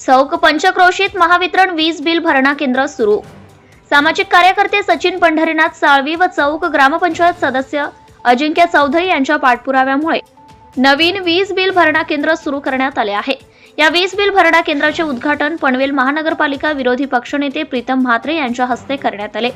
चौक पंचक्रोशीत महावितरण वीज बिल भरणा केंद्र सुरू. सामाजिक कार्यकर्ते सचिन पंढरीनाथ साळवी व चौक ग्रामपंचायत सदस्य अजिंक्य चौधरी यांच्या पाठपुराव्यामुळे नवीन वीज बिल भरणा केंद्र सुरू करण्यात आले आहे. या वीज बिल भरणा केंद्राचे उद्घाटन पनवेल महानगरपालिका विरोधी पक्षनेते प्रीतम म्हात्रे यांच्या हस्ते करण्यात आले.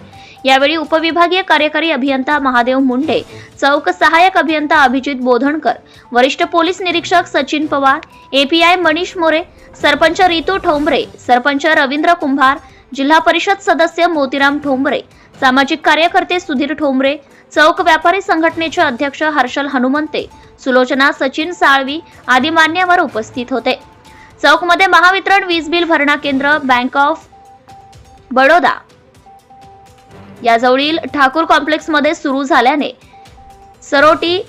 यावेळी उपविभागीय कार्यकारी अभियंता महादेव मुंडे चौक सहाय्यक अभियंता अभिजित बोधणकर वरिष्ठ पोलीस निरीक्षक सचिन पवार एपीआय मनीष मोरे सरपंच रितू ठोंबरे सरपंच रवींद्र कुंभार जिल्हा परिषद सदस्य मोतीराम ठोंबरे सामाजिक कार्यकर्ते सुधीर ठोंबरे चौक व्यापारी संघटनेचे अध्यक्ष हर्षल हनुमंते सुलोचना सचिन साळवी आदी मान्यवर उपस्थित होते. चौकमध्ये महावितरण वीज बिल भरणा केंद्र बँक ऑफ बडोदा. याजवळील ठाकूर कॉम्प्लेक्समध्ये सुरू झाल्याने सरोटी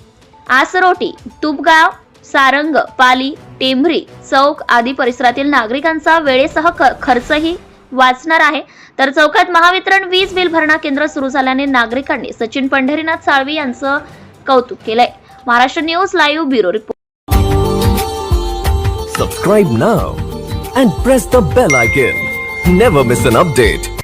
आसरोटी तुपगाव सारंग पाली टेंभरी चौक आदी परिसरातील नागरिकांचा वेळेसह ख- खर्चही वाचणार आहे. तर चौकात महावितरण वीज बिल भरणा केंद्र सुरू झाल्याने नागरिकांनी सचिन पंढरीनाथ साळवी यांचं कौतुक केलंय. Maharashtra news live bureau report. Subscribe now and press the bell icon never miss an update